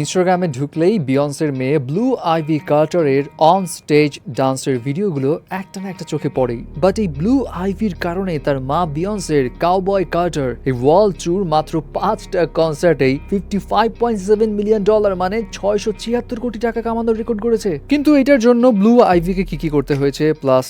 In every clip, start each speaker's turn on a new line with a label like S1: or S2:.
S1: ইনস্টাগ্রামে ঢুকলেই বিয়ন্সের মেয়ে ব্লু আইভি কার্টারের অন স্টেজ ডান্সের ভিডিওগুলো একটা না একটা চোখে পড়েই। বাট এই ব্লু আইভির কারণে তার মা বিয়ন্সের কাউবয় কার্টার এই ওয়ার্ল্ড ট্যুর মাত্র পাঁচটা কনসার্টেই fifty five point seven million dollar মানে ছয়শো ছিয়াত্তর কোটি টাকা কামানোর রেকর্ড করেছে কিন্তু এটার জন্য ব্লু আইভিকে কি কি করতে হয়েছে? প্লাস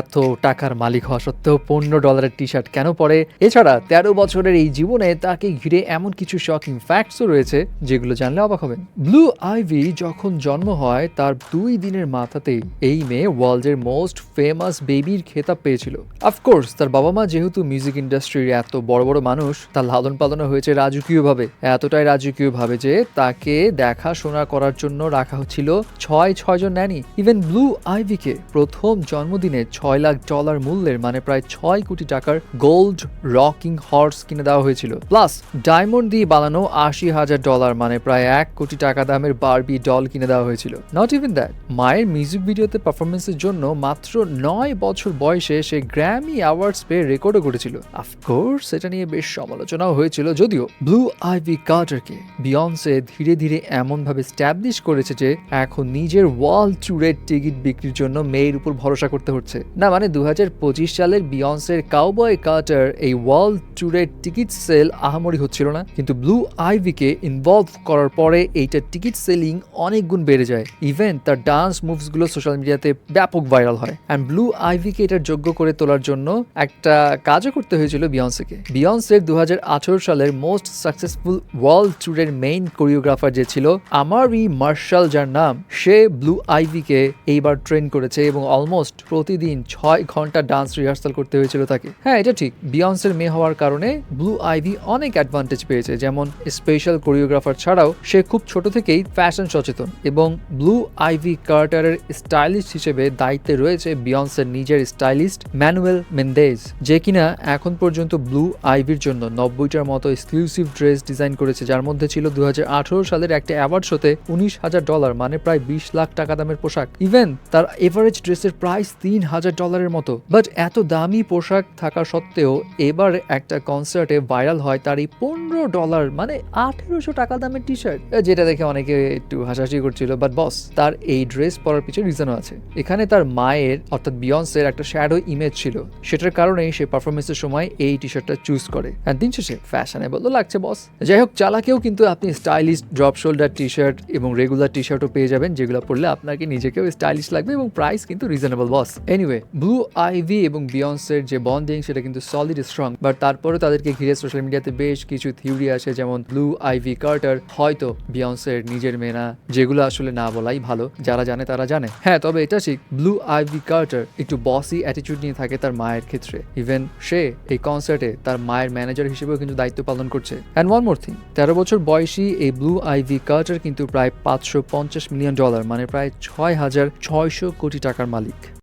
S1: এত টাকার মালিক হওয়া সত্ত্বেও পনেরো ডলারের টি শার্ট কেন পরে? এছাড়া তেরো বছরের এই জীবনে তাকে ঘিরে এমন কিছু শকিং ফ্যাক্টসও রয়েছে, যেগুলো জানলে অবাক হবেন। ব্লু আইভি যখন জন্ম হয়, তার দুই দিনের মাথাতেই এই মেয়ে ওয়ার্ল্ডের মোস্ট ফেমাস বেবির খেতাব পেয়েছিল। অফকোর্স তার বাবা মা যেহেতু মিউজিক ইন্ডাস্ট্রির এত বড় বড় মানুষ, তার লালন পালনও হয়েছে রাজকীয়ভাবে। এতটাই রাজকীয়ভাবে যে তাকে দেখাশোনা করার জন্য রাখা হচ্ছিল ছয় ছয়জন ন্যানি ইভেন ব্লু আইভিকে প্রথম জন্মদিনে ছয় লাখ ডলার মূল্যের মানে প্রায় ছয় কোটি টাকার গোল্ড রকিং হর্স কিনে দেওয়া হয়েছিল। প্লাস, ডায়মন্ড দিয়ে বানানো আশি হাজার ডলার মানে প্রায় এক কোটি টাকা দামের বারবি ডল কিনে দেওয়া হয়েছিল। নট ইভেন দ্যাট মায়ের মিউজিক ভিডিওতে পারফরমেন্সের জন্য মাত্র নয় বছর বয়সে সে গ্র্যামি অ্যাওয়ার্ডস পেয়ে রেকর্ডও করেছিল। অফকোর্স এটা নিয়ে বেশ সমালোচনাও হয়েছিল, যদিও ব্লু আইভি কার্টারকে বিয়ন্সে ধীরে ধীরে এমনভাবে স্ট্যাবলিশ করেছে যে এখন নিজের ওয়ার্ল্ড ট্যুরের টিকিট বিক্রির জন্য মেয়ের উপর ভরসা করতে হচ্ছে। না মানে দু হাজার পঁচিশ সালের বিয়ন্সের কাউবয় কার্টার এই ওয়ার্ল্ড ট্যুরের টিকিট সেল আহামরি হচ্ছিল না। কিন্তু ব্লু আইভিকে ইনভলভ করার পরে এইটার টিকিট সেলিং অনেক গুণ বেড়ে যায়। ইভেন তার ডান্স মুভসগুলো সোশ্যাল মিডিয়াতে ব্যাপক ভাইরাল হয়। অ্যান্ড ব্লু আইভিকে এটার যোগ্য করে তোলার জন্য একটা কাজও করতে হয়েছিল বিয়ন্সেকে বিয়ন্সের দু হাজার আঠারো সালের মোস্ট সাকসেসফুল ওয়ার্ল্ড ট্যুরের মেইন কোরিওগ্রাফার যে ছিল আমারি মার্শাল যার নাম, সে ব্লু আইভিকে এইবার ট্রেন করেছে এবং অলমোস্ট প্রতিদিন ছয় ঘণ্টা ডান্স রিহার্সাল করতে হয়েছিল তাকে। হ্যাঁ এটা ঠিক। বিয়ন্সের মেয়ে হওয়ার কারণে ব্লু আইভি অনেক অ্যাডভান্টেজ পেয়েছে। যেমন স্পেশাল কোরিওগ্রাফার ছাড়াও সে খুব ছোট থেকেই ফ্যাশন সচেতন এবং ব্লু আইভি কার্টারের স্টাইলিস্ট হিসেবে দায়িত্বে রয়েছে বিয়ন্সের নিজের স্টাইলিস্ট ম্যানুয়েল মেন্দেজ যে কিনা এখন পর্যন্ত ব্লু আইভির জন্য নব্বইটার মতো এক্সক্লুসিভ ড্রেস ডিজাইন করেছে, যার মধ্যে ছিল দু হাজার আঠারো সালের একটা অ্যাওয়ার্ড শোতে উনিশ হাজার ডলার মানে প্রায় বিশ লাখ টাকা দামের পোশাক। ইভেন তার এভারেজ ড্রেসের প্রাইস তিন হাজার ডলারের মতো। বাট এত দামি পোশাক থাকা সত্ত্বেও এবার একটা কনসার্টে ভাইরাল হয় তার এই পনেরো ডলার মানে আঠেরোশো টাকা দামের টি শার্ট যেটা দেখে অনেকে একটু হাসাহাসি করছিল। বাট বস তার এই ড্রেস পরার পিছনে রিজনও আছে। এখানে তার মায়ের, অর্থাৎ বিয়ন্সের একটা শ্যাডো ইমেজ ছিল। সেটার কারণেই সে পারফরমেন্সের সময় এই টি শার্টটা চুজ করে। আর দিন শেষে ফ্যাশনেবলও লাগছে বস যাই হোক, চালাকেও কিন্তু আপনি stylish drop shoulder T shirt এবং রেগুলার টি শার্টও পেয়ে যাবেন, যেগুলো পরলে আপনাকে নিজেকেও স্টাইলিশ লাগবে এবং প্রাইস কিন্তু reasonable boss anyway Blue Ivy এবং বিয়ন্সের যে বন্ডিং সেটা কিন্তু সলিড স্ট্রং বাট তারপরে তাদেরকে ঘিরে সোশ্যাল মিডিয়াতে বেশ কিছু থিওরি আসে, যেমন ব্লু আইভি কার্টার হয়তো বিয়ন্সের নিজের মেয়ে না, যেগুলো আসলে না বলাই ভালো, যারা জানে তারা জানে। হ্যাঁ তবে এটা ঠিক ব্লু আইভি কার্টার একটু বসি অ্যাটিটিউড নিয়ে থাকে তার মায়ের ক্ষেত্রে। ইভেন সে এই কনসার্টে তার মায়ের ম্যানেজার হিসেবেও কিন্তু দায়িত্ব পালন করছে। অ্যান্ড ওয়ান মোর থিং তেরো বছর বয়সী এই ব্লু আইভি কার্টার কিন্তু প্রায় পাঁচশো পঞ্চাশ মিলিয়ন ডলার মানে প্রায় ছয় হাজার ছয়শো কোটি টাকার মালিক।